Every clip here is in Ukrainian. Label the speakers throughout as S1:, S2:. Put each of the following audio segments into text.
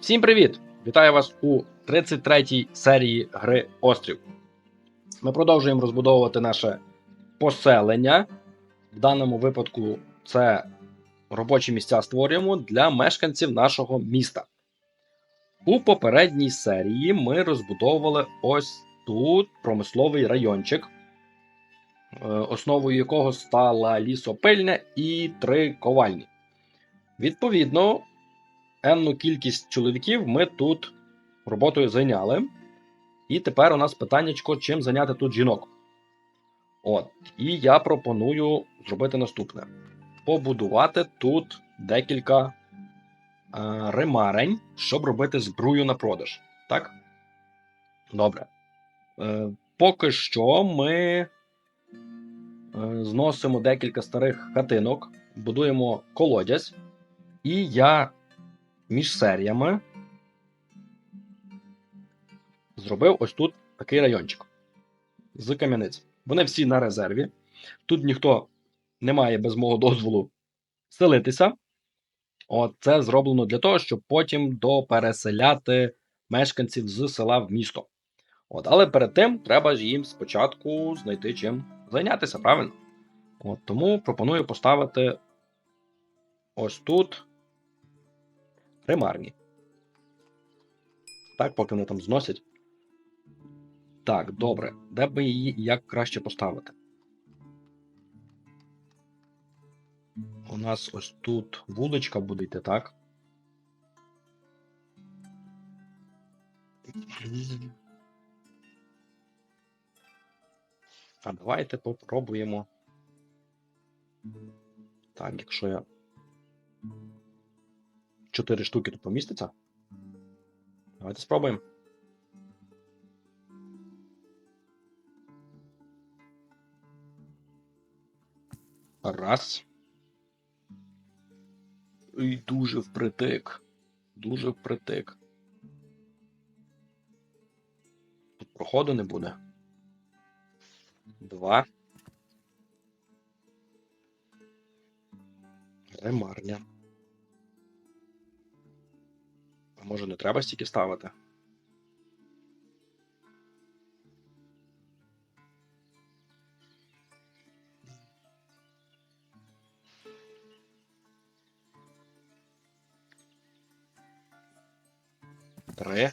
S1: Всім привіт! Вітаю вас у 33-й серії гри Острів. Ми продовжуємо розбудовувати наше поселення. В даному випадку це робочі місця створюємо для мешканців нашого міста. У попередній серії ми розбудовували ось тут промисловий райончик, е, основою якого стала лісопильня і три ковальні. Відповідно, енну кількість чоловіків ми тут роботою зайняли. І тепер у нас питаннячко, чим зайняти тут жінок. От, і я пропоную зробити наступне: побудувати тут декілька е, ремарень, щоб робити збрую на продаж. Так? Добре. Е, поки що ми е, зносимо декілька старих хатинок, будуємо колодязь, і я між серіями зробив ось тут такий райончик з кам'яниць. Вони всі на резерві. Тут ніхто не має без мого дозволу селитися. От це зроблено для того, щоб потім допереселяти мешканців з села в місто. От, але перед тим треба ж їм спочатку знайти чим зайнятися, правильно? От, тому пропоную поставити ось тут ремарні. Так, поки вони там зносять. Так, добре. Де би її як краще поставити? У нас ось тут вуличка буде йти, так? А давайте попробуємо. Так, якщо я. Чотири штуки тут поміститься. Давайте спробуємо. Раз. І дуже впритик. Дуже впритик. Тут проходу не буде. Два. Ремарня. А може не треба стільки ставити? Три.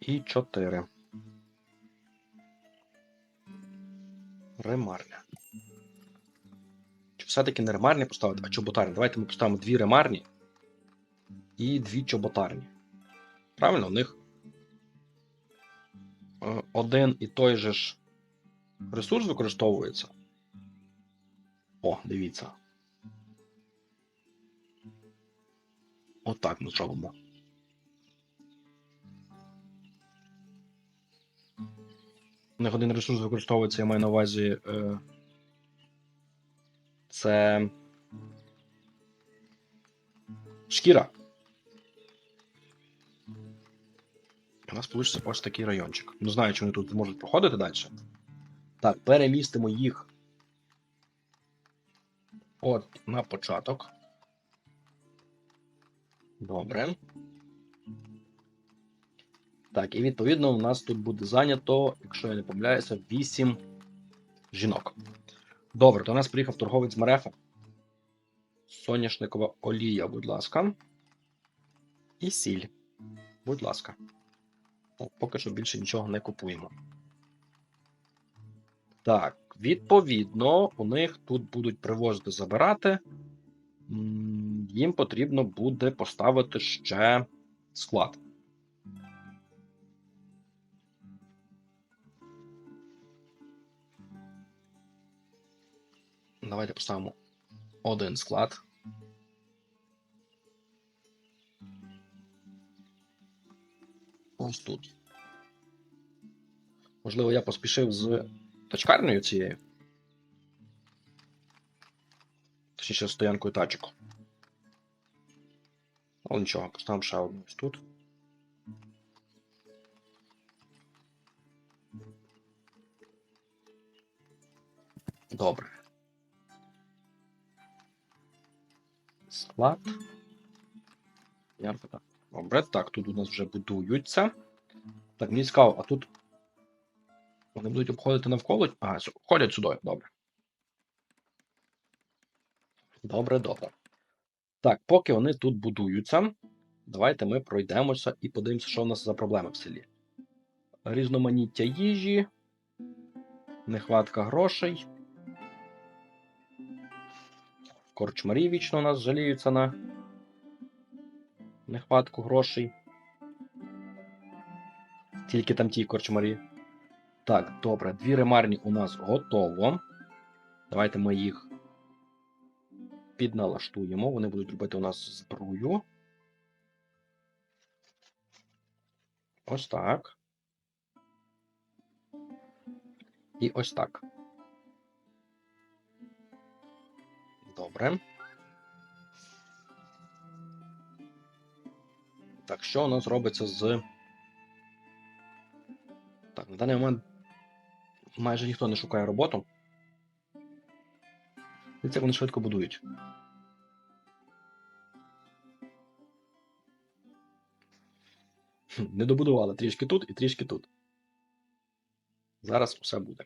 S1: І чотири. Ремарня. Чи все-таки не ремарні поставити, а чоботарні? Давайте ми поставимо дві ремарні і дві чоботарні. Правильно, у них е, один і той же ж ресурс використовується. О, дивіться. Отак ми зробимо. У них один ресурс використовується, я маю на увазі. Е, це. Шкіра. У нас вийде ось такий райончик. Не знаю, чи вони тут зможуть проходити далі. Так, перемістимо їх. От на початок. Добре. Так, і відповідно у нас тут буде зайнято, якщо я не помиляюся, 8 жінок. Добре, то у нас приїхав торговець Мерефа. Соняшникова олія, будь ласка. І сіль. Будь ласка. Поки що більше нічого не купуємо. Так, відповідно, у них тут будуть привозити забирати. Їм потрібно буде поставити ще склад. Давайте поставимо один склад. Ось тут. Можливо, я поспішив з тачкарнею цією. Точніше, з стоянкою тачок. Але нічого, поставимо ще одну ось тут. Добре. Склад. Ярко, так. Добре, так, тут у нас вже будуються. Так, мені цікаво, а тут. Вони будуть обходити навколо. Ага, ходять сюди, добре. Добре, добре. Так, поки вони тут будуються, давайте ми пройдемося і подивимося, що в нас за проблеми в селі. Різноманіття їжі, нехватка грошей. Корчмарі вічно у нас жаліються на нехватку грошей. Тільки там ті корчмарі. Так, добре, дві ремарні у нас готово. Давайте ми їх підналаштуємо. Вони будуть робити у нас зброю. Ось так. І ось так. Добре. Так, що у нас робиться з. Так, на даний момент майже ніхто не шукає роботу. І це вони швидко будують. Не добудували трішки тут і трішки тут. Зараз усе буде.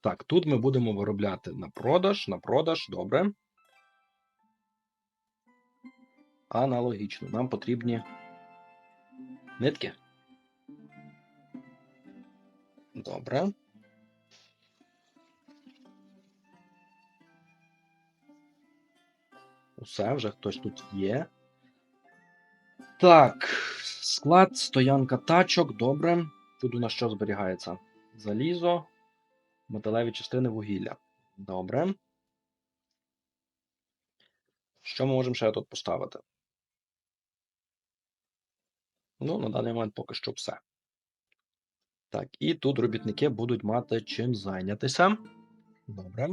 S1: Так, тут ми будемо виробляти на продаж, на продаж, добре. Аналогічно. Нам потрібні нитки. Добре. Усе, вже хтось тут є. Так, склад, стоянка тачок, добре. Тут у нас що зберігається? Залізо, металеві частини вугілля. Добре. Що ми можемо ще тут поставити? Ну, на даний момент поки що все. Так, і тут робітники будуть мати чим зайнятися. Добре.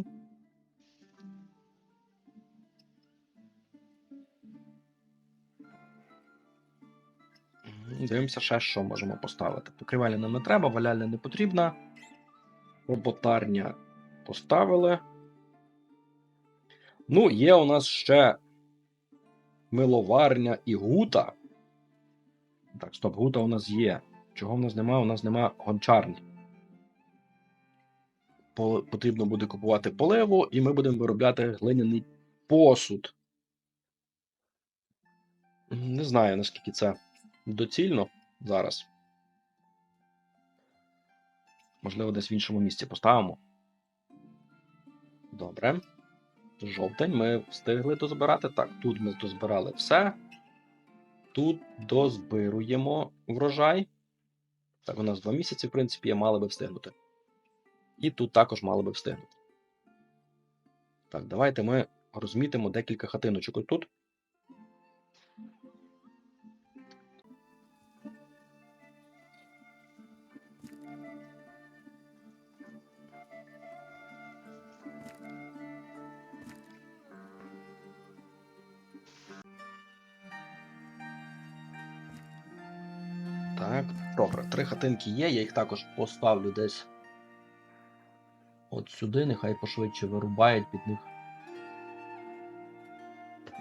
S1: Дивимося ще, що можемо поставити. Покривальня нам не треба, валяльня не потрібна. Роботарня поставили. Ну, є у нас ще миловарня і гута. Так, стоп, гута у нас є. Чого в нас нема? У нас нема гончарні. Потрібно буде купувати поливу, і ми будемо виробляти глиняний посуд. Не знаю, наскільки це доцільно зараз. Можливо, десь в іншому місці поставимо. Добре. Жовтень ми встигли дозбирати. Так, тут ми дозбирали все. Тут дозбируємо врожай. Так, у нас два місяці, в принципі, я мали би встигнути. І тут також мали би встигнути. Так, давайте ми розмітимо декілька хатиночок отут. Три хатинки є, я їх також поставлю десь от сюди, нехай пошвидше вирубають під них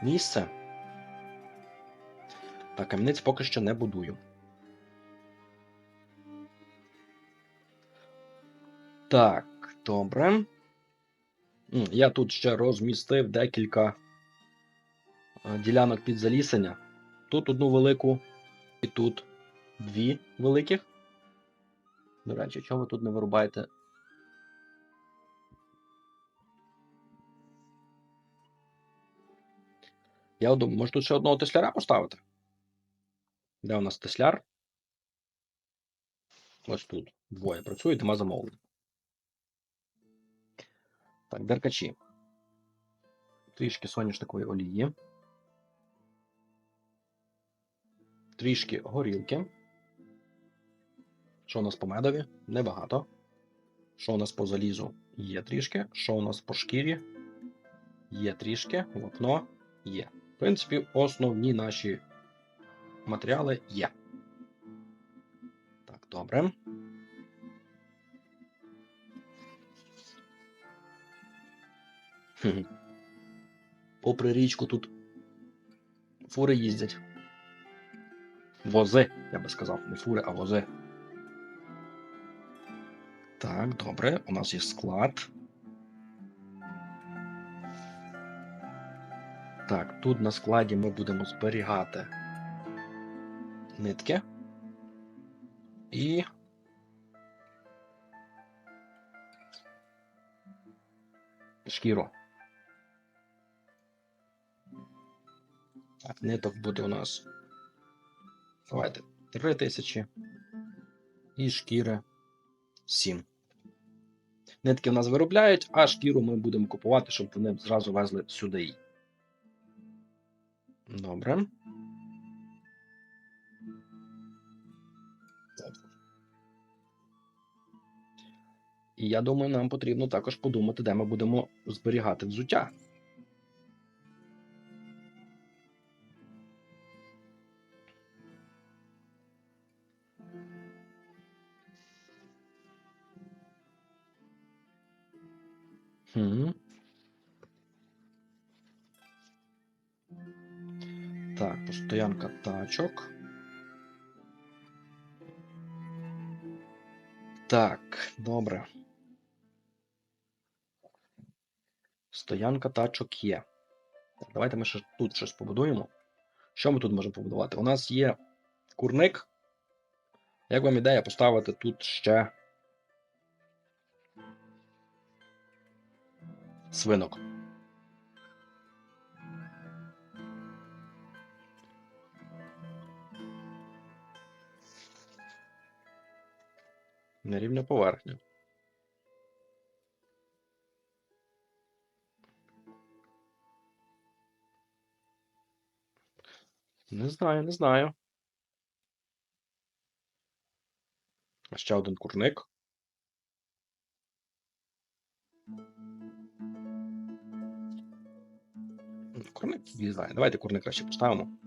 S1: місце. Так, кам'яниць поки що не будую. Так, добре. Я тут ще розмістив декілька е, ділянок під залісення. Тут одну велику і тут дві великих. До речі, чого ви тут не вирубаєте? Я думаю, може тут ще одного тесляра поставити? Де у нас тесляр? Ось тут. Двоє працює, нема замовлень. Так, деркачі. Трішки соняшникової олії. Трішки горілки. Що у нас по медові? Небагато. Що у нас по залізу? Є трішки. Що у нас по шкірі? Є трішки. Вапно є. В принципі, основні наші матеріали є. Так, добре. Попри річку тут Фури їздять. Вози, я би сказав, не фури, а вози. Так, добре, у нас є склад. Так, тут на складі ми будемо зберігати нитки і шкіру. Так, ниток буде у нас. Давайте 3 тисячі. І шкіри 7. Нитки в нас виробляють, а шкіру ми будемо купувати, щоб вони зразу везли сюди. Добре. І я думаю, нам потрібно також подумати, де ми будемо зберігати взуття. Так, постоянка тачок. Так, добре. Стоянка тачок є. Так, давайте ми ще тут щось побудуємо. Що ми тут можемо побудувати? У нас є курник. Як вам ідея поставити тут ще свинок? На рівня поверхні. Не знаю, не знаю. Ще один курник. Курник влізає. Давайте курник краще поставимо.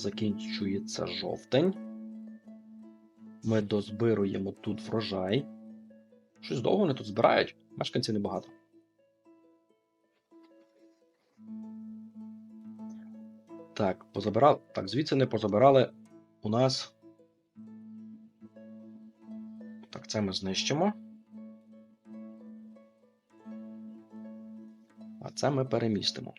S1: Закінчується жовтень. Ми дозбируємо тут врожай. Щось довго вони тут збирають. Мешканців небагато. Так, позабирали. Так, звідси не позабирали у нас. Так, це ми знищимо. А це ми перемістимо.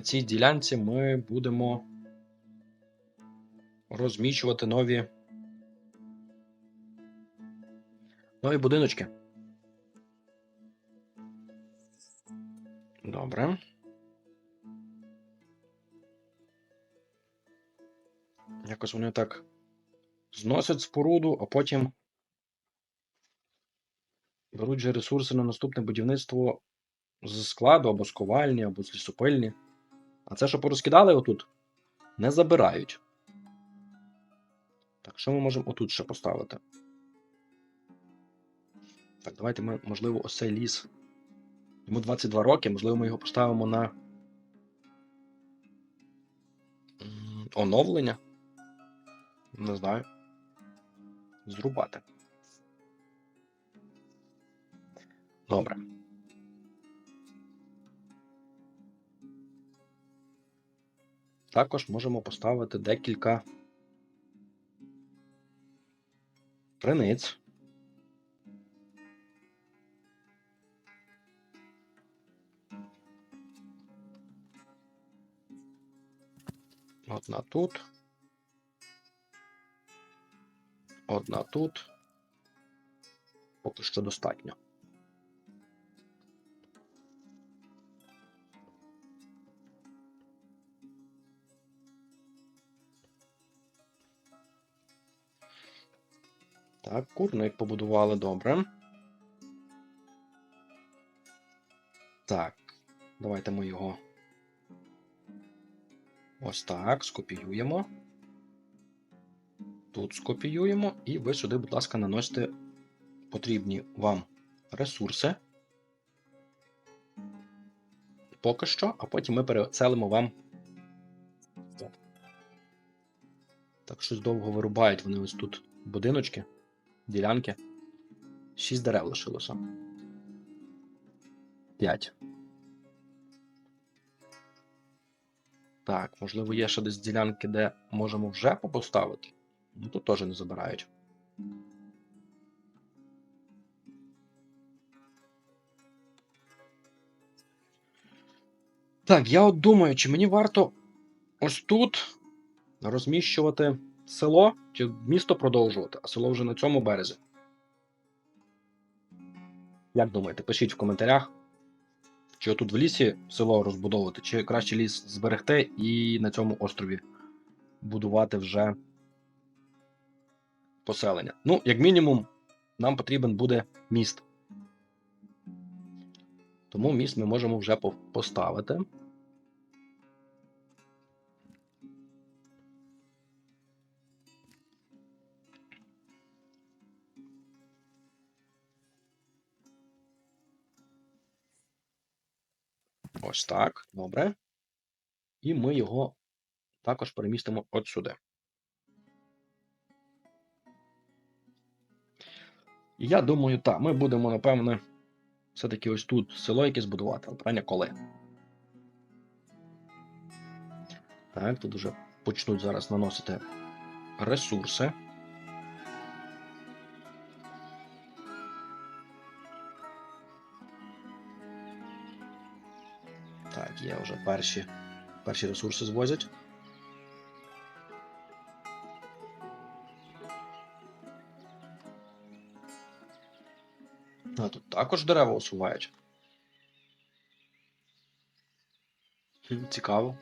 S1: На цій ділянці ми будемо розміщувати нові нові будиночки. Добре. Якось вони так зносять споруду, а потім беруть же ресурси на наступне будівництво з складу або з ковальні, або з лісопильні. А це, що порозкидали отут, не забирають. Так, що ми можемо отут ще поставити? Так, давайте ми, можливо, ось цей ліс. Йому 22 роки, можливо, ми його поставимо на оновлення. Не знаю. Зрубати. Добре. Також можемо поставити декілька криниць. Одна тут. Одна тут. Поки що достатньо. Так, курник побудували добре. Так, давайте ми його ось так скопіюємо. тут скопіюємо, і ви сюди, будь ласка, наносите потрібні вам ресурси. Поки що, а потім ми переселимо вам. Так, щось довго вирубають вони ось тут будиночки, ділянки. Шість дерев лишилося. П'ять. Так, можливо, є ще десь ділянки, де можемо вже поставити. Ну тут теж не забирають. Так, я от думаю, чи мені варто ось тут розміщувати село, чи місто продовжувати, а село вже на цьому березі. Як думаєте, пишіть в коментарях, чи отут в лісі село розбудовувати, чи краще ліс зберегти і на цьому острові будувати вже поселення. Ну, як мінімум, нам потрібен буде міст. Тому міст ми можемо вже поставити. Ось так. Добре. І ми його також перемістимо от сюди. І я думаю, так, ми будемо, напевне, все-таки ось тут село якесь будувати, але коли. Так, тут вже почнуть зараз наносити ресурси. Є вже перші, перші ресурси звозять. А тут також дерева усувають. Хм, Цікаво.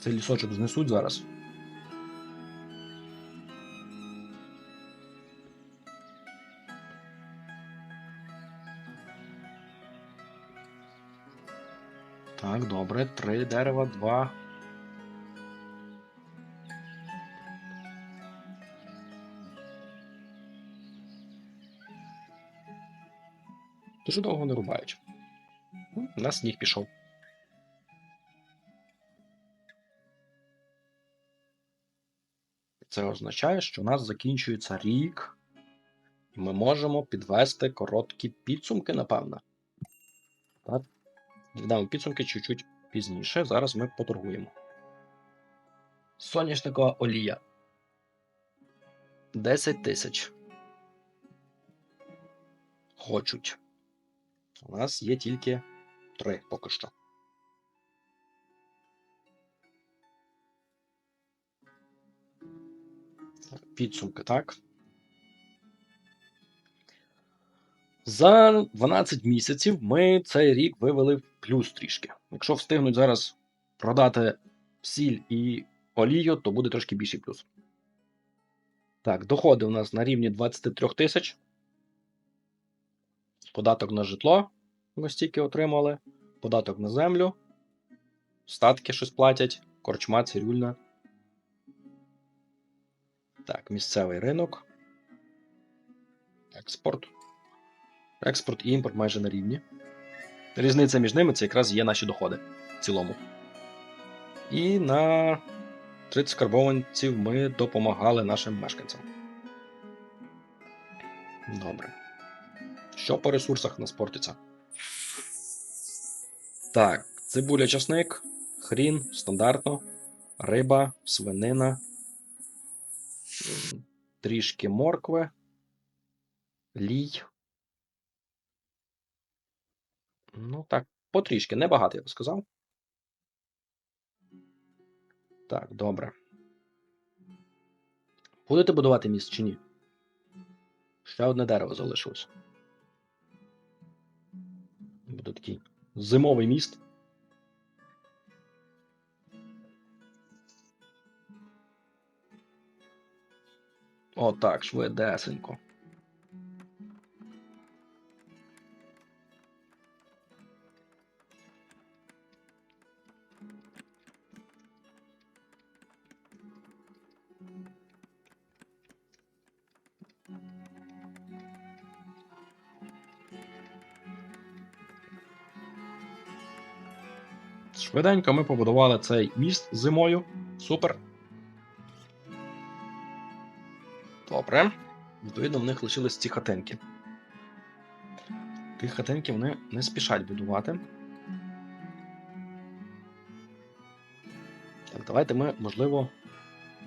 S1: Цей лісочок знесуть зараз. Добре. Три дерева, два. Дуже довго не рубають. У нас сніг пішов. Це означає, що у нас закінчується рік, і ми можемо підвести короткі підсумки, напевно. Так. Віддамо підсумки чуть-чуть пізніше. Зараз ми поторгуємо. Соняшникова олія. 10 тисяч. Хочуть. У нас є тільки 3 поки що. Підсумки, так. За 12 місяців ми цей рік вивели в плюс трішки. Якщо встигнуть зараз продати сіль і олію, то буде трошки більший плюс. Так, доходи у нас на рівні 23 тисяч. Податок на житло ми стільки отримали. Податок на землю. Статки щось платять. Корчма, цирюльна. Так, місцевий ринок. Експорт. Експорт і імпорт майже на рівні. Різниця між ними це якраз є наші доходи в цілому. І на 30 карбованців ми допомагали нашим мешканцям. Добре. Що по ресурсах нас портиться? Так, цибуля, часник, хрін, стандартно, риба, свинина, трішки моркви, лій. Ну так, потрішки, небагато, я би сказав. Так, добре. Будете будувати міст чи ні? Ще одне дерево залишилось. Буде такий зимовий міст. О, так, швидесенько. Швиденько ми побудували цей міст зимою. Супер. Добре. Відповідно, в них лишились ці хатинки. Ті хатинки вони не спішать будувати. Так, давайте ми, можливо,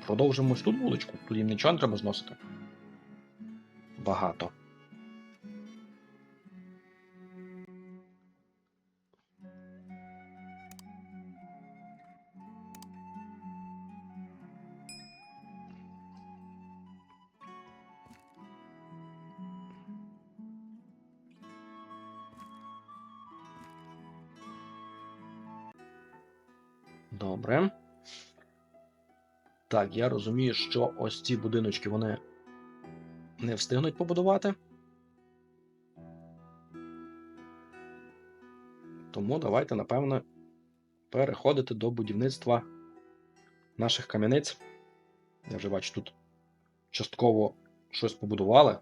S1: продовжимо тут вуличку. Тут їм нічого не треба зносити. Багато. Добре. Так, я розумію, що ось ці будиночки вони не встигнуть побудувати. Тому давайте, напевно, переходити до будівництва наших кам'яниць. Я вже бачу, тут частково щось побудували.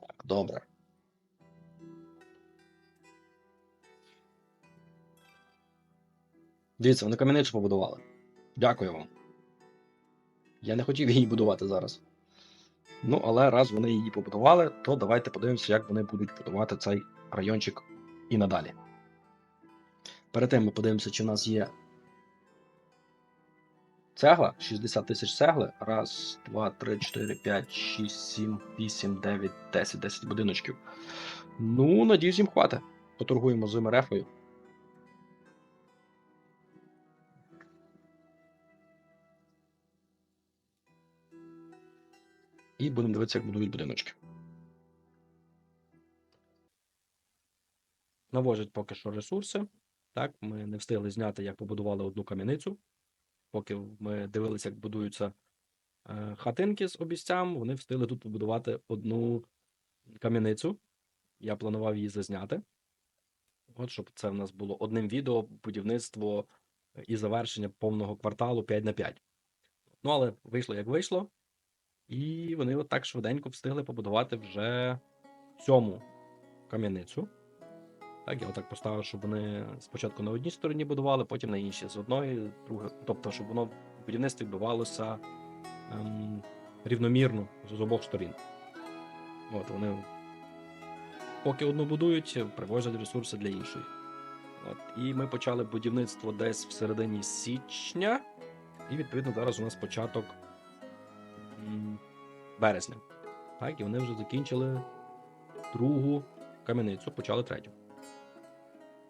S1: Так, добре. Дивіться, вони кам'яницю побудували. Дякую вам. Я не хотів її будувати зараз. Ну, але раз вони її побудували, то давайте подивимося, як вони будуть будувати цей райончик і надалі. Перед тим ми подивимося, чи в нас є цегла. 60 тисяч цегли. Раз, два, три, чотири, п'ять, шість, сім, вісім, дев'ять, десять, десять будиночків. Ну, надіюсь, їм хватить. Поторгуємо з МРФою. І будемо дивитися, як будують будиночки. Навожать поки що ресурси. Так, ми не встигли зняти, як побудували одну кам'яницю. Поки ми дивилися, як будуються е, хатинки з обіцям, вони встигли тут побудувати одну кам'яницю. Я планував її зазняти. От, щоб це в нас було одним відео будівництво і завершення повного кварталу 5 на 5. Ну, але вийшло як вийшло. І вони так швиденько встигли побудувати вже сьому кам'яницю. Так, я отак поставив, щоб вони спочатку на одній стороні будували, потім на іншій з одної, друге. Тобто, щоб воно в будівництві відбувалося ем, рівномірно з обох сторін. От вони поки одну будують, привозять ресурси для іншої. От, і ми почали будівництво десь в середині січня, і відповідно зараз у нас початок березня. Так, і вони вже закінчили другу кам'яницю, почали третю.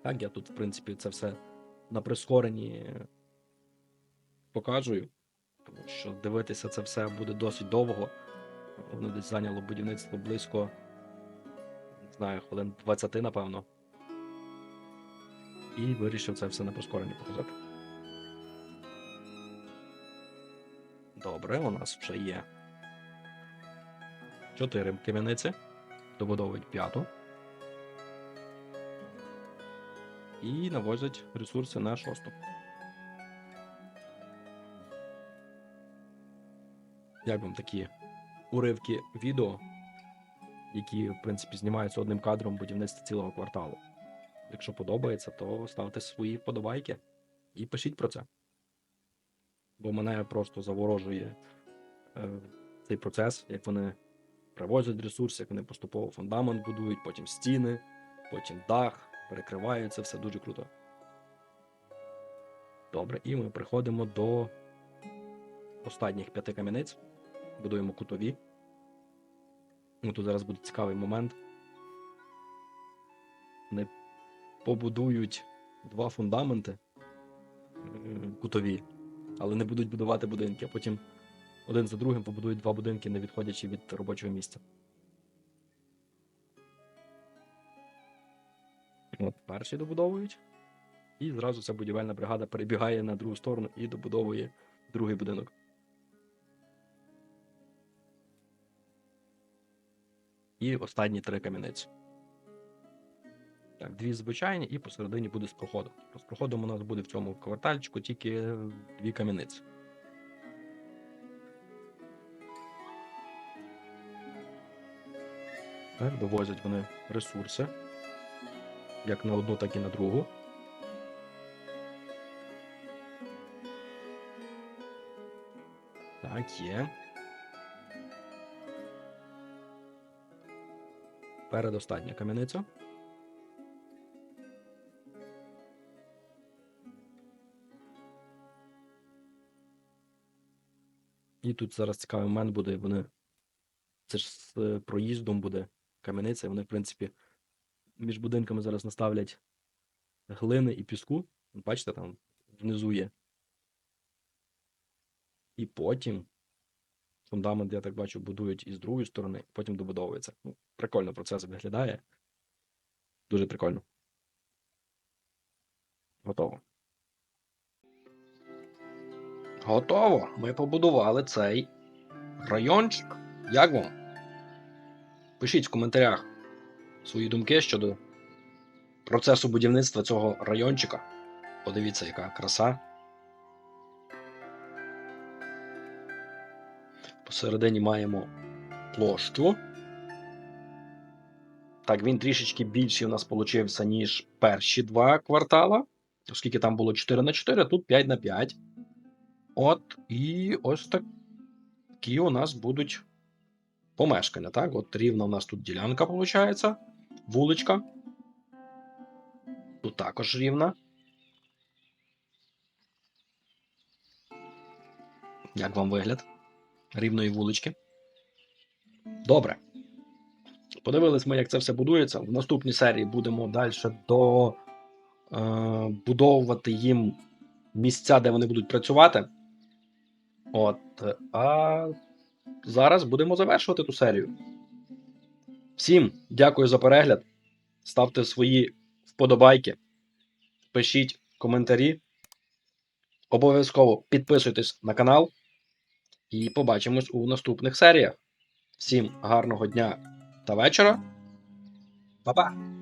S1: Так, я тут, в принципі, це все на прискоренні показую, тому що дивитися це все буде досить довго. Воно десь зайняло будівництво близько, не знаю, хвилин 20, напевно. І вирішив це все на прискоренні показати. Добре, у нас вже є чотири кам'яниці. Добудовують п'яту. І навозять ресурси на шосту. Як вам такі уривки відео, які, в принципі, знімаються одним кадром будівництва цілого кварталу. Якщо подобається, то ставте свої вподобайки і пишіть про це. Бо мене просто заворожує е, цей процес, як вони привозять ресурси, як вони поступово фундамент будують, потім стіни, потім дах, перекривають це все дуже круто. Добре, і ми приходимо до останніх п'яти кам'яниць. Будуємо кутові. Ну, тут зараз буде цікавий момент. Вони побудують два фундаменти е, кутові, але не будуть будувати будинки, а потім один за другим побудують два будинки, не відходячи від робочого місця. От перший добудовують. І зразу ця будівельна бригада перебігає на другу сторону і добудовує другий будинок. І останні три кам'яниці. Так, дві звичайні, і посередині буде з проходом. З проходом у нас буде в цьому квартальчику тільки дві кам'яниці. Так, довозять вони ресурси. як на одну, так і на другу. Так, є. Передостання кам'яниця. І тут зараз цікавий момент буде. Вони. Це ж з е, проїздом буде кам'яниця. Вони, в принципі, між будинками зараз наставлять глини і піску. Бачите, там внизу є. І потім фундамент, я так бачу, будують із другої сторони, потім добудовується. Ну, прикольно процес виглядає. Дуже прикольно. Готово. Готово. Ми побудували цей райончик. Як вам? Пишіть в коментарях свої думки щодо процесу будівництва цього райончика. Подивіться, яка краса. Посередині маємо площу. Так, він трішечки більший у нас получився, ніж перші два квартала. Оскільки там було 4 на 4, тут 5 на 5. От, і ось такі у нас будуть помешкання. Так, от рівна у нас тут ділянка, виходить. Вуличка. Тут також рівна. Як вам вигляд? Рівної вулички. Добре. Подивились ми, як це все будується. В наступній серії будемо далі до, е, будовувати їм місця, де вони будуть працювати. От. А зараз будемо завершувати ту серію. Всім дякую за перегляд. Ставте свої вподобайки, пишіть коментарі. Обов'язково підписуйтесь на канал. І побачимось у наступних серіях. Всім гарного дня та вечора. Па-па!